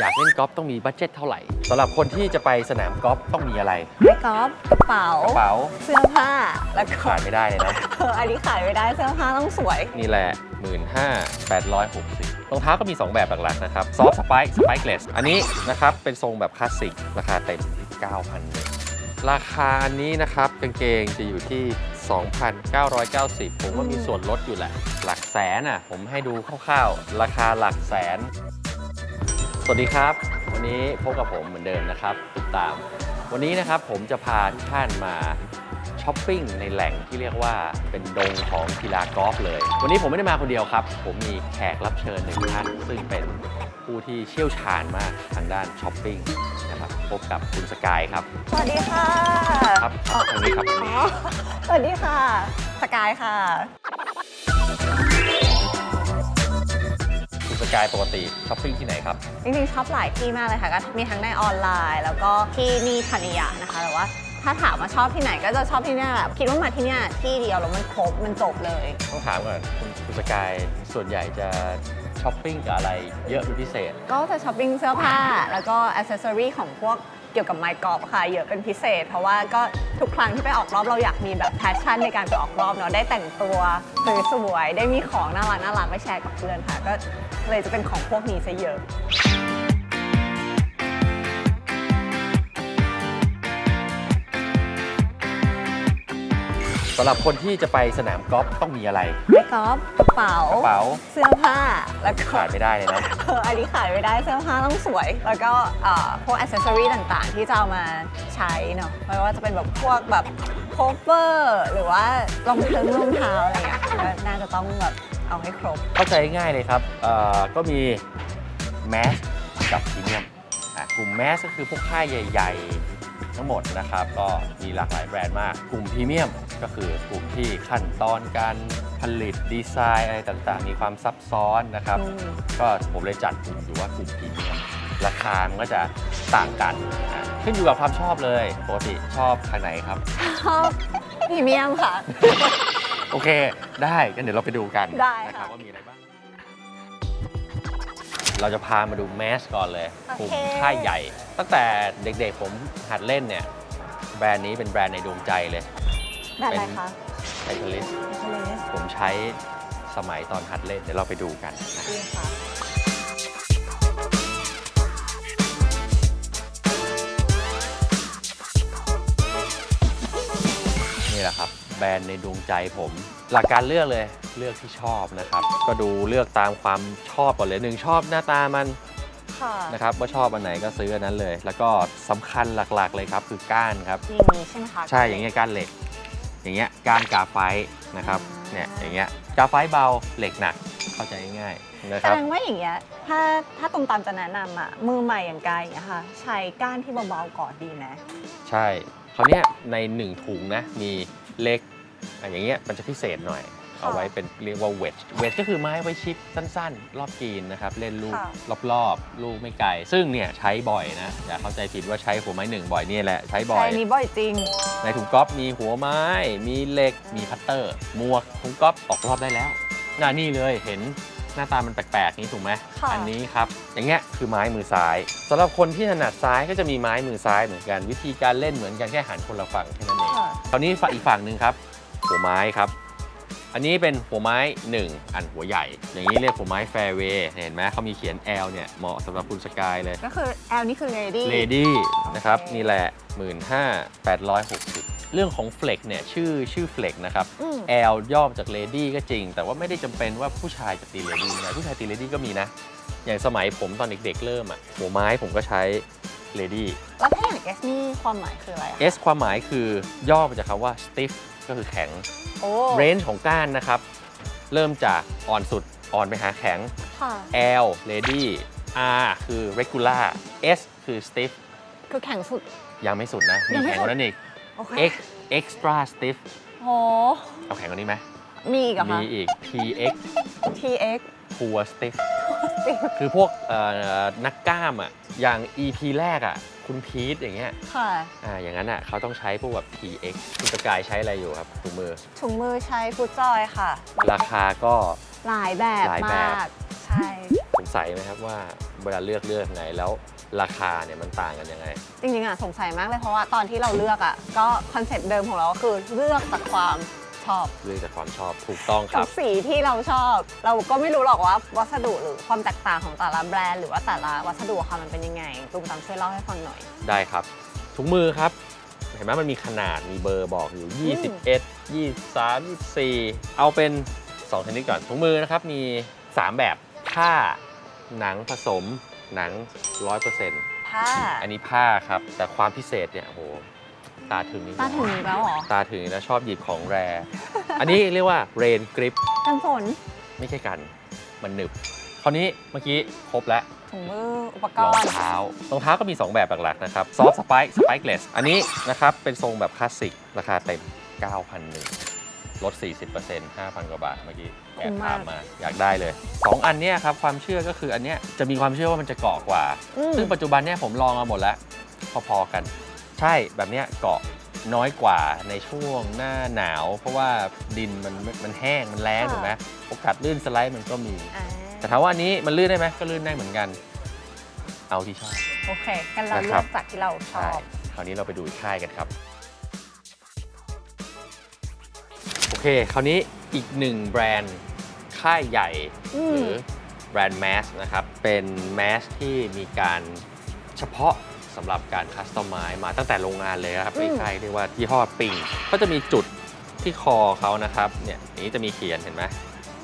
อยากเล่นกอล์ฟต้องมีบัตเจ็ตเท่าไหร่สำหรับคนที่จะไปสนามกอล์ฟต้องมีอะไรไม้กอล์ฟกระเป๋ากระเป๋าเสื้อผ้าแล้วก็ขาดไม่ได้เลยนะเอออันนี้ขายไม่ได้เสื้อผ้าต้องสวย นี่แหละ 1 5 8 6 0รองเท้าก็มี 2 แบบหลักๆนะครับซอฟต์สไปค์สไปค์เลสอันนี้นะครับเป็นทรงแบบคลาสสิกราคาเต็มที่9,000เลยราคาอันนี้นะครับกางเกงจะอยู่ที่ 2,990 ผมว่ามีส่วนลดอยู่แหละ หลักแสนอะผมให้ดูคร่าวๆ ราคาหลักแสนส วัสดีครับ วันนี้พบกับผมเหมือนเดิมนะครับติดตาม วันนี้นะครับผมจะพาทุกท่านมาช้อปปิ้งในแหล่งที่เรียกว่าเป็นดงของกีฬากอล์ฟเลย วันนี้ผมไม่ได้มาคนเดียวครับ ผมมีแขกรับเชิญหนึ่งท่าน ซึ่งเป็นผู้ที่เชี่ยวชาญมากทางด้านช้อปปิ้งนะครับพบกับคุณสกายครับ สวัสดีค่ะ ครับครับทางนี้ครับ อ๋อ สวัสดีค่ะ สกายค่ะ กายปกติช้อปปิ้งที่ไหนครับ จริงๆช็อปหลายที่มากเลยค่ะก็มีทั้งในออนไลน์ แล้วก็ที่นี่ธนิยะนะคะแต่ว่าถ้าถามว่าชอบที่ไหนก็จะชอบที่เนี่ยคิดว่ามาที่เนี่ยที่เดียวแล้วมันครบมันจบเลย ต้องถามก่อนคุณคุณสกายส่วนใหญ่จะช้อปปิ้งกับอะไรเยอะเป็นพิเศษ ก็จะช้อปปิ้งเสื้อผ้าแล้วก็อ c เซสซอรีของพวก เกี่ยวกับไมค์กอล์ฟค่ะเยอะเป็นพิเศษ เพราะว่าก็ทุกครั้งที่ไปออกรอบเราอยากมีแบบแพชชั่นในการไปออกรอบเนาะได้แต่งตัวสวยๆได้มีของน่ารักน่ารักไปแชร์กับเพื่อนค่ะ ก็เลยจะเป็นของพวกนี้ซะเยอะำหรับคนที่จะไปสนามกอล์ฟต้องมีอะไรไม้กอล์ฟกระเป๋า กระเป๋าเสื้อผ้า แล้วก็ขาดไม่ได้เลยนะเอออันนี้ขายไม่ได้เสื้อผ้าต้องสวย แล้วก็เอ่อพวกอ c เซสซอรีต่างๆ ที่จะเอามาใช้เนาะไม่ว่าจะเป็นแบบพวกแบบโคเวอร์หรือว่ารองเท้ารองเท้าอะไรอย่างเงี้ยก็น่าจะต้องแบบเอาให้ครบ เข้าใจง่ายเลยครับเอ่อก็มีแมสกับพรีเมียมอะกลุ่มแมสก็คือพวกค่ายใหญ่ ๆ ทั้งหมดนะครับ ก็มีหลากหลายแบรนด์มาก กลุ่มพรีเมียมก็คือกลุ่มที่ขั้นตอนการผลิตดีไซน์อะไรต่างๆ มีความซับซ้อนนะครับ อืม ก็ผมเลยจัดกลุ่มอยู่ว่ากลุ่มพรีเมียมราคามันก็จะต่างกันอะขึ้นอยู่กับความชอบเลยปกติชอบทางไหนครับ ชอบพรีเมียมค่ะ โอเค ได้กันเดี๋ยวเราไปดูกันได้นะคค่ะรับว่ามีอะไรบ้าง เราจะพามาดูแมสก่อนเลยโอเคกลุ่มค่ายใหญ่ ตั้งแต่เด็กๆผมหัดเล่นเนี่ย แบรนด์นี้เป็นแบรนด์ในดวงใจเลยได้ไหมคะไททลิสทะเลสผมใช้สมัยตอนหัดเล่น เดี๋ยวเราไปดูกันนะ แบรนด์ในดวงใจผม หลักการเลือกเลยเลือกที่ชอบนะครับ ก็ดูเลือกตามความชอบก่อนเลยหนึ่งชอบหน้าตามันค่ะนะครับว่าชอบอันไหนก็ซื้ออันนั้นเลย แล้วก็สำคัญหลักๆเลยครับคือก้านครับ อย่างนี้ใช่ไหมคะใช่อย่างเงี้ยก้านเหล็ก อย่างเงี้ยก้านกาไฟนะครับอ่าเนี่ยอย่างเงี้ยกาไฟเบาเหล็กหนักเข้าใจง่ายๆนะแสครับ ดงว่าอย่างเงี้ยถ้าถ้าตรงตามจะแนะนำอะมือใหม่อย่างกายอย่างเงี้ยค่ะ ใช้ก้านที่เบาๆก่อนดีไหม ใช่คราวเนี้ยในหนึ่งถุงนะ มี เล็กอะอย่างเงี้ยมันจะพิเศษหน่อยเอาไว้เป็นเรียกว่าเวทเวทก็คือไม้ไว้ชิปสั้นๆ รอบกรีนนะครับ เล่นลูกค่ะ รอบๆ ลูกไม่ไกล ซึ่งเนี่ยใช้บ่อยนะ อย่าเข้าใจผิดว่าใช้หัวไม้หนึ่งบ่อยเนี่ยแหละ ใช้บ่อยใช้นี้บ่อยจริง ในถุงก๊อฟมีหัวไม้ มีเหล็ก มีพัตเตอร์หมวกถุงก๊อฟออกรอบได้แล้วน่านี่เลยเห็น หน้าตามันแปลกๆนี้ถูกไหมค่ะ อันี้ครับ อย่างเงี้ยคือไม้มือซ้ายสำหรับคนที่ถนัดซ้ายก็จะมีไม้มือซ้ายเหมือนกันวิธีการเล่นเหมือนกันแค่หันคนละฝั่งแค่นั้นเอง ค่ะ คราวนี้ฝั่งอีกฝั่งหนึ่งครับ หัวไม้ครับ อันนี้เป็นหัวไม้ 1 อันหัวใหญ่ อย่างนี้เรียกหัวไม้แฟร์เวย์เห็นไหมเขามีเขียน L เนี่ยเหมาะสำหรับคุณสกายเลย ก็คือแอลนี่คือ lady เลดี้นะครับโอเคนี่แหละ 15,860 เรื่องของเฟล็กเนี่ยชื่อชื่อเฟล็กนะครับอืม L ย่อมาจากเลดี้ก็จริง แต่ว่าไม่ได้จำเป็นว่าผู้ชายจะตีเลดี้ไม่ได้ผู้ชายตีเลดี้ก็มีนะ อย่างสมัยผมตอนเด็กๆเริ่มอะหัวไม้ผมก็ใช้เลดี้ แล้วถ้าอย่าง S นี่ความหมายคืออะไรอะ S ความหมายคือย่อมาจากคำว่า stiff ก็คือแข็ง โอ้เรนจ์ของก้านนะครับ เริ่มจากอ่อนสุดอ่อนไปหาแข็ง ค่ะ L lady R คือ regular S คือ stiff คือแข็งสุด ยังไม่สุดนะ มียังไม่แข็งกว่านั้นอีกโอเค X extra stiff โห เอาแข็งกว่านี้ไหมมีอีกเหรอมีคะอีก PX TX poor stiff คือพวกเอ่อนักกล้ามอะอย่าง EP แรกอะคุณพีทอย่างเงี้ยค่ะ อ่าอย่างนั้นอะเขาต้องใช้พวกแบบ PX คุณสกายใช้อะไรอยู่ครับถุงมือ ถุงมือใช้ฟูดจอยค่ะ ราคาก็ หลายแบบหลายแบบมากใช่ผมสัยไหมครับว่าเวลาเลือกเลือกไงแล้ว ราคาเนี่ยมันต่างกันยังไง จริงๆอะสงสัยมากเลยเพราะว่าตอนที่เราเลือกอะก็คอนเซ็ปต์เดิมของเราก็คือเลือกจากความชอบเลือกจากความชอบถูกต้องคทุรับ กสีที่เราชอบ เราก็ไม่รู้หรอกว่าวัสดุหรือความแตกต่างของแต่ละแบรนด์หรือว่าแต่ละวัสดุค่ะมันเป็นยังไงตุมตามช่วยเล่าให้ฟังหน่อย ได้ครับ ถุงมือครับ เห็นไหมมันมีขนาดมีเบอร์บอกอยู่ 21 23 24 เอาเป็น 2 ชนิดก่อน ถุงมือนะครับ มี 3 แบบผ้าหนังผสม หนัง 100%ผ้าอันนี้ผ้าครับ แต่ความพิเศษเนี่ยโอ้โหตาถึงนี่ตาถึงอีกแล้วเหรอตาถึงแล้วชอบหยิบของแร อันนี้เรียกว่าเรนกริปกันฝนไม่ใช่กัน มันหนึบคราวนี้เมื่อกี้ครบแล้วถุงมืออุปกรองรณ์เท้ารองเท้าก็มี 2 แบบหลักๆนะครับซอฟสไปค์สไปค์เลสอันนี้นะครับเป็นทรงแบบคลาสสิกราคาเต็ม9,001 ลด 40% 5,000 กว่าบาทเมื่อกี้แอบถามมาอยากได้เลย 2 อันเนี้ยครับ ความเชื่อก็คืออันเนี้ยจะมีความเชื่อว่ามันจะเกาะกว่า อืม ซึ่งปัจจุบันเนี่ยผมลองมาหมดแล้ว พอๆกัน ใช่แบบเนี้ยเกาะน้อยกว่าในช่วงหน้าหนาว เพราะว่าดินมันมันแห้งมันแรงถูกไหมโอกาสลื่นสไลด์มันก็มี อ่าแต่ถามว่าอันนี้มันลื่นได้ไหมก็ลื่นได้เหมือนกัน เอาที่ชอบ โอเคกันเรานะเลืครัอบกจากที่เราชใช่อบ คราวนี้เราไปดูอีกค่ายกันครับ เค คราวนี้อีกหนึ่งแบรนด์ค่ายใหญ่อืมหรือแบรนด์แมสนะครับ เป็นแมสที่มีการเฉพาะสำหรับการคัสตอมไมซ์มาตั้งแต่โรงงานเลยนะครับอืมในค่ายเรียกว่ายี่ห้อปิงก็จะมีจุดที่คอเขานะครับเนี่ยอย่างนี้จะมีเขียนเห็นไหม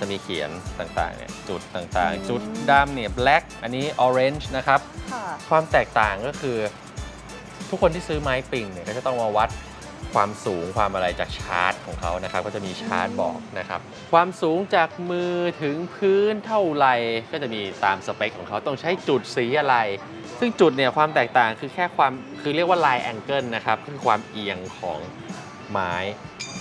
จะมีเขียนต่างๆเนี่ยจุดต่างๆ จุดดำเนี่ย black อันนี้ orange นะครับค่ะความแตกต่างก็คือ ทุกคนที่ซื้อไม้ปิงเนี่ยก็จะต้องมาวัด ความสูงความอะไรจากชาร์ตของเขานะครับ ก็จะมีชาร์ตบอกนะครับ ความสูงจากมือถึงพื้นเท่าไหร่ก็จะมีตามสเปคของเขาต้องใช้จุดสีอะไร ซึ่งจุดเนี่ยความแตกต่างคือแค่ความคือเรียกว่าลายแองเกิลนะครับก็คือความเอียงของไม้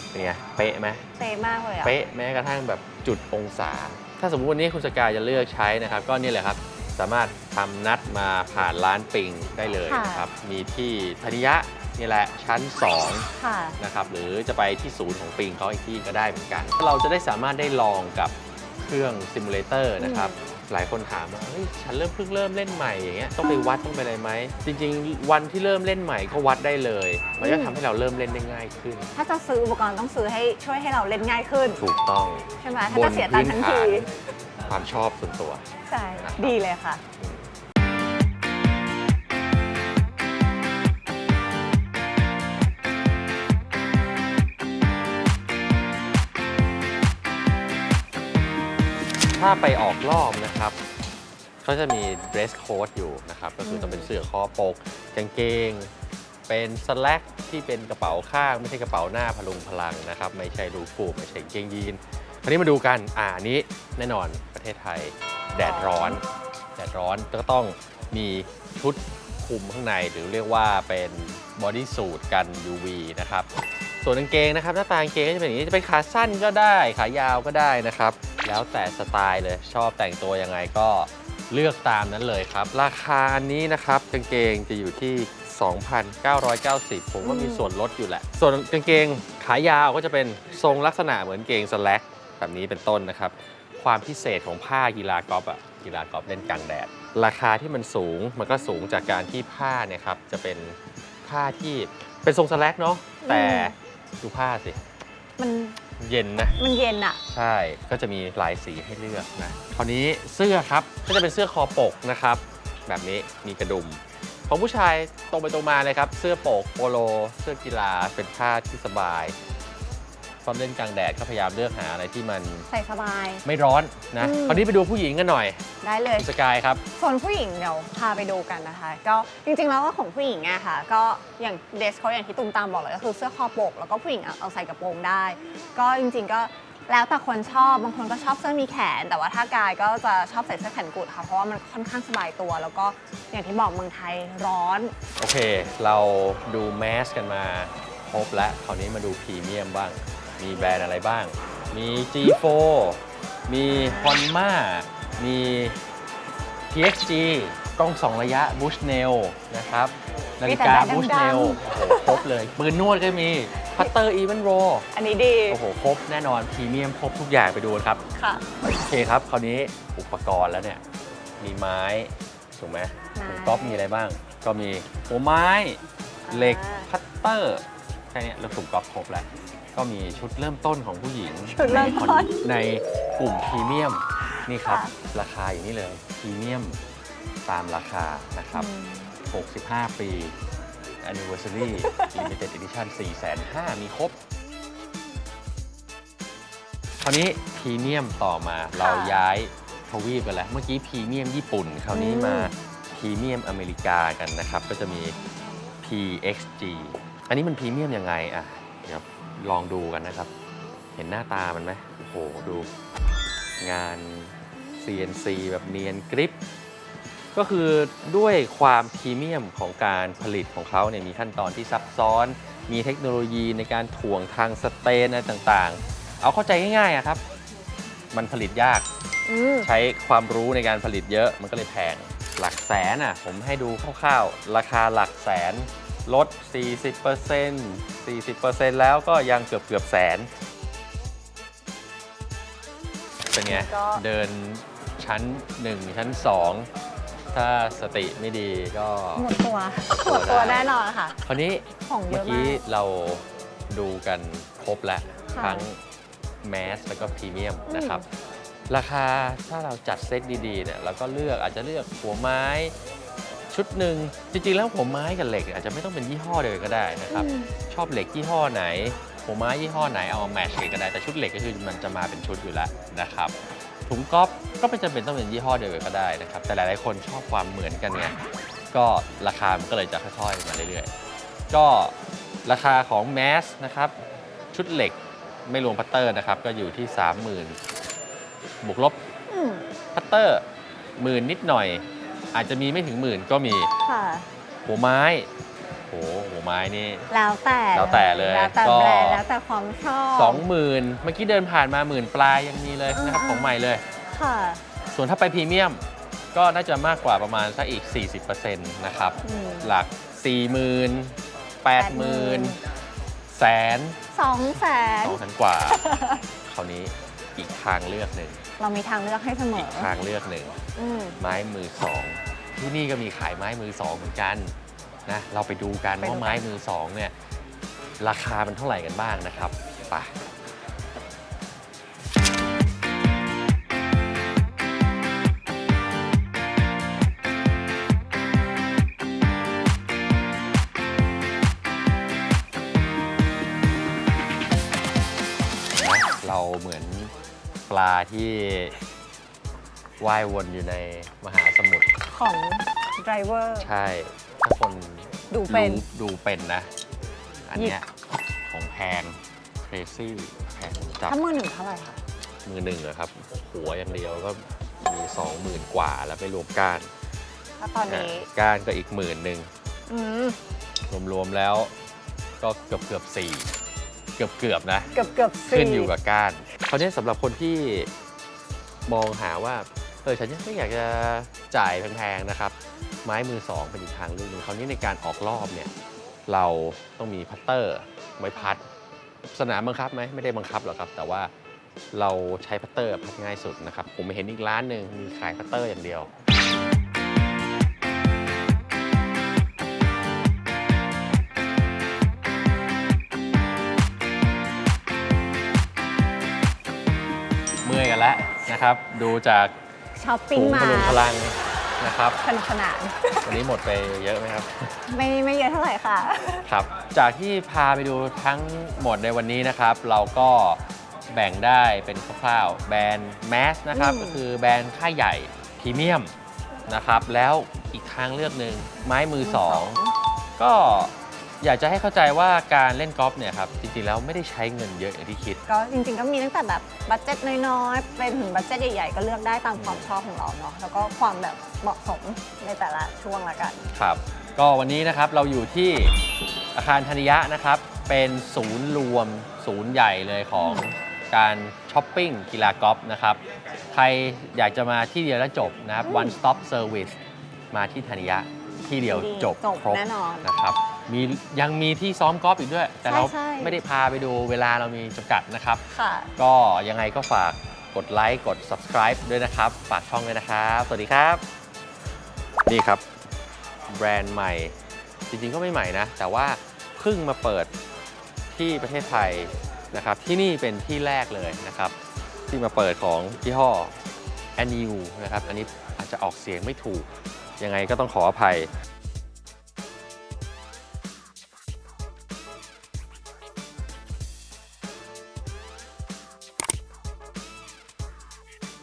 เป็นไงเป๊ะไหมเป๊ะมากเลยอะเป๊ะแม้กระทั่งแบบจุดองศา ถ้าสมมติวันนี้คุณสกายจะเลือกใช้นะครับ ก็นี่แหละครับสามารถทำนัดมาผ่านร้านปิงได้เลยนะครับ มีที่ธนิยะ นี่แหละชั้น 2 ค่ะ นะครับหรือจะไปที่ศูนย์ของปิงเขาอีกที่ก็ได้เหมือนกัน เราจะได้สามารถได้ลองกับเครื่องซิมูเลเตอร์นะครับหลายคนถามว่าเฮ้ยฉันเริ่มเพิ่งเริ่มเล่นใหม่อย่างเงี้ยต้องไปวัดต้องไปอะไรไหมจริง ๆ วันที่เริ่มเล่นใหม่ก็วัดได้เลย มันจะทำให้เราเริ่มเล่นได้ง่ายขึ้น ถ้าจะซื้ออุปกรณ์ต้องซื้อให้ช่วยให้เราเล่นง่ายขึ้น ถูกต้องใช่ไหมถ้าจะเสียตังค์ทั้งทีความชอบส่วนตัว ใช่ ดีเลยค่ะ ถ้าไปออกรอบนะครับเขาจะมี dress code อยู่นะครับ ก็คือต้องเป็นเสื้อคอปกกางเกง เป็นสแลกที่เป็นกระเป๋าข้าง ไม่ใช่กระเป๋าหน้าพลุงพลังนะครับ ไม่ใช่รูฟูไม่ใช่กางเกงยีนอันนี้มาดูกันอ่านนี้แน่นอนประเทศไทย แดดร้อน แดดร้อนก็ต้องมีชุดคลุมข้างในหรือเรียกว่าเป็นบอดี้สูทกัน UV นะครับ ส่วนกางเกงนะครับหน้าตากางเกงก็จะเป็นอย่างนี้จะเป็นขาสั้นก็ได้ ขายาวก็ได้นะครับ แล้วแต่สไตล์เลยชอบแต่งตัวยังไงก็เลือกตามนั้นเลยครับ ราคาอันนี้นะครับกางเกงจะอยู่ที่ 2,990 ผมว่ามีอืมส่วนลดอยู่แหละ ส่วนกางเกงขายาวก็จะเป็นทรงลักษณะเหมือนเกงสแลกแบบนี้เป็นต้นนะครับ ความพิเศษของผ้ากีฬากอล์ฟอะกีฬากอล์ฟเล่นกลางแดด ราคาที่มันสูงมันก็สูงจากการที่ผ้าเนี่ยครับจะเป็นผ้าที่เป็นทรงสแลกเนาะแต่ ดูผ้าสิ มันเย็นนะ มันเย็นอะใช่ ก็จะมีหลายสีให้เลือกนะ คราวนี้เสื้อครับ ก็จะเป็นเสื้อคอปกนะครับ แบบนี้มีกระดุม ของผู้ชายตรงไปตรงมาเลยครับ เสื้อโปกโปโล เสื้อกีฬา เป็นผ้าที่สบาย ตอนเล่นกลางแดดก็พยายามเลือกหาอะไรที่มันใส่สบาย ไม่ร้อนนะอืม คราวนี้ไปดูผู้หญิงกันหน่อยได้เลยสกายครับ ส่วนผู้หญิงเดี๋ยวพาไปดูกันนะคะ ก็จริงๆแล้วก็ของผู้หญิงอะค่ะ ก็อย่างเดสเขาอย่างที่ตุ้มตามบอกเลยก็คือเสื้อคอปก แล้วก็ผู้หญิงเอาเอาใส่กระโปรงได้ ก็จริงๆก็แล้วแต่คนชอบบางคนก็ชอบเสื้อมีแขน แต่ว่าถ้ากายก็จะชอบใส่เสื้อแขนกุดค่ะเพราะว่ามันค่อนข้างสบายตัว แล้วก็อย่างที่บอกเมืองไทยร้อน โอเค เราดูแมสกันมาครบแล้วคราวนี้มาดูพรีเมียมบ้าง มีแบรนด์อะไรบ้าง มี G4 มี Honma มี PXG กล้องสองระยะ Bushnell นะครับ นาฬิกา มีแต่แบรนด์ Bushnell ดัง โอ้โหครบเลย ปืนนวดก็มี พัตเตอร์ Even r o อันนี้ดีโอ้โห ครบแน่นอน พรีเมียมครบทุกอย่างไปดูกันครับ ค่ะ โอเคครับ คราวนี้อุปกรณ์แล้วเนี่ย มีไม้ถูกไหมไม้ถุงก๊อฟมีอะไรบ้าง ก็มีหัวไม้ เหล็กคัตเตอร์ แค่เนี้ยเราถุงก๊อฟครบแล้ว ก็มีชุดเริ่มต้นของผู้หญิงชุดเริ่มต้น ในกลุ่มพรีเมียมนี่ครับค่ะราคาอย่างนี้เลยพรีเมียมตามราคานะครับอืม65 ปี Anniversary Limited Edition 4,500มีครบ คราวนี้พรีเมียมต่อมาเราย้ายทวีปกันแล้ว เมื่อกี้พรีเมียมญี่ปุ่น คราวนี้มาพรีเมียมอเมริกากันนะครับ ก็จะมี PXG อันนี้มันพรีเมียมยังไงอะเดี๋ยว ลองดูกันนะครับ เห็นหน้าตามันไหมโอ้โห ดู งาน CNC แบบเนียนกริป ก็คือด้วยความพรีเมียมของการผลิตของเขาเนี่ยมีขั้นตอนที่ซับซ้อน มีเทคโนโลยีในการถ่วงทางสเตนอะไรต่างๆ เอาเข้าใจง่ายๆอะครับ มันผลิตยาก อืมใช้ความรู้ในการผลิตเยอะมันก็เลยแพง หลักแสนอะ ผมให้ดูคร่าวๆ ราคาหลักแสน ลด 40% 40%แล้วก็ยังเกือบเกือบๆแสน เป็นไง ก็ เดินชั้น 1 ชั้น 2 ถ้าสติไม่ดีก็ หมดตัว หมดตัวแน่นอนค่ะ คราวนี้ของเยเมื่ออะกี้มากเราดูกันครบแล้ว ค่ะทั้งแมสแล้วก็พรีเมียมอืม นะครับ ราคาถ้าเราจัดเซตดีๆเนี่ยเราก็เลือกอาจจะเลือกหัวไม้ ชุดหนึ่งจริงๆแล้วหัวไม้กับเหล็ก อาจจะไม่ต้องเป็นยี่ห้อเดียวกันก็ได้นะครับ อืม ชอบเหล็กยี่ห้อไหน หัวไม้ยี่ห้อไหนเอามาแมทช์กันก็ได้แต่ชุดเหล็กก็คือมันจะมาเป็นชุดอยู่แล้วนะครับถุงก๊อฟก็ไม่จำเป็นต้องเป็นยี่ห้อเดียวกันก็ได้นะครับ แต่หลายๆคนชอบความเหมือนกันไงก็ราคามันก็เลยจะค่อยๆมาเรื่อยๆ ก็ราคาของแมสนะครับชุดเหล็กไม่รวมพัตเตอร์นะครับก็อยู่ที่ 30,000บวกลบ อืมพัตเตอร์หมื่นนิดหน่อย อาจจะมีไม่ถึงหมื่นก็มี ค่ะ หัวไม้โหหัวไม้นี่ แล้วแต่แล้วแต่เลยแล้วแต่ก็ แบรนด์แล้วแต่ความชอบสองหมื่นเมื่อกี้เดินผ่านมาหมื่นปลายยังมีเลยนะครับอ่าของใหม่เลย ค่ะ ส่วนถ้าไปพรีเมียมก็น่าจะมากกว่าประมาณสักอีก 40%นะครับ อืม หลัก 40,000 80,000แสนสองแสนสองแสนกว่า คราวนี้อีกทางเลือกหนึ่ง เรามีทางเลือกให้เสมอีอกทางเลือกหนึ่ง อืม ไม้มือสองที่นี่ก็มีขายไม้มือสองเหมือนกันนะเราไปดูกันไปดูกัน ว่าไม้มือสองเนี่ยราคามันเท่าไหร่กันบ้างนะครับไปนะเราเหมือนปลาที่ ว่ายวนอยู่ในมหาสมุทรของไดรเวอร์ ใช่ ถ้าคนดูเป็น รู้ดูเป็นนะ อันเนี้ยของแพง crazy แพงจับถ้ามือหนึ่งเท่าไหร่คะมือหนึ่งอะครับ หัวอย่างเดียวก็มีสองหมื่นกว่าแล้วไม่รวมก้านถ้าตอนอะนี้ก้านก็อีกหมื่นหนึ่งอืมรวมๆแล้วก็เกือบเกือบสี่เกือบเกือบๆนะ เกือบเกือบสี่ขึ้นอยู่กับก้านคราวนี้สำหรับคนที่มองหาว่าเออฉันยังไม่อยากจะจ่ายแพงๆนะครับ ไม้มือสองเป็นอีกทางเลือกหนึ่งคราวนี้ในการออกรอบเนี่ยเราต้องมีพัตเตอร์ไม้พัด สนามบังคับไหมไม่ได้บังคับหรอกครับ แต่ว่าเราใช้พัตเตอร์พัดง่ายสุดนะครับ ผมเห็นอีกร้านหนึ่งมีขายพัตเตอร์อย่างเดียวเมื่อยกันแล้วนะครับ ดูจาก ช้อปปิ้งถุงมาพลุงพลังนะครับสนุกสนาน วันนี้หมดไปเยอะไหมครับ ไม่ไม่เยอะเท่าไหร่ค่ะ ครับ จากที่พาไปดูทั้งหมดในวันนี้นะครับ เราก็แบ่งได้เป็นคร่าวๆแบรนด์แมสนะครับอืมก็คือแบรนด์ค่ายใหญ่พรีเมียมนะครับ แล้วอีกทางเลือกหนึ่งไม้มือสองก็ อยากจะให้เข้าใจว่าการเล่นกอล์ฟเนี่ยครับจริงๆแล้วไม่ได้ใช้เงินเยอะอย่างที่คิด ก็จริงๆก็มีตั้งแต่แบบบัตเจ็ตน้อยๆไปถึงบัตเจ็ตใหญ่ๆ ก็เลือกได้ตามความชอบของเราเนาะแล้วก็ความแบบเหมาะสมในแต่ละช่วงละกัน ครับ ก็วันนี้นะครับเราอยู่ที่อาคารธนิยะนะครับ เป็นศูนย์รวมศูนย์ใหญ่เลยของการช้อปปิ้งกีฬากอล์ฟนะครับ ใครอยากจะมาที่เดียวแล้วจบนะครับอืม one stop service มาที่ธนิยะที่เดียวดีจบจบครบแน่นอน นะครับ มียังมีที่ซ้อมกอล์ฟอีกด้วย แต่เราใช่ใช่ไม่ได้พาไปดูเวลาเรามีจำกัดนะครับ ค่ะ ก็ยังไงก็ฝากกกดไลค์กด subscribe ด้วยนะครับ ฝากช่องด้วยนะครับ สวัสดีครับ นี่ครับ แบรนด์ใหม่ จริงๆก็ไม่ใหม่นะ แต่ว่าเพิ่งมาเปิดที่ประเทศไทยนะครับ ที่นี่เป็นที่แรกเลยนะครับ ที่มาเปิดของยี่ห้อ a n u นะครับ อันนี้อาจจะออกเสียงไม่ถูก ยังไงก็ต้องขออภัย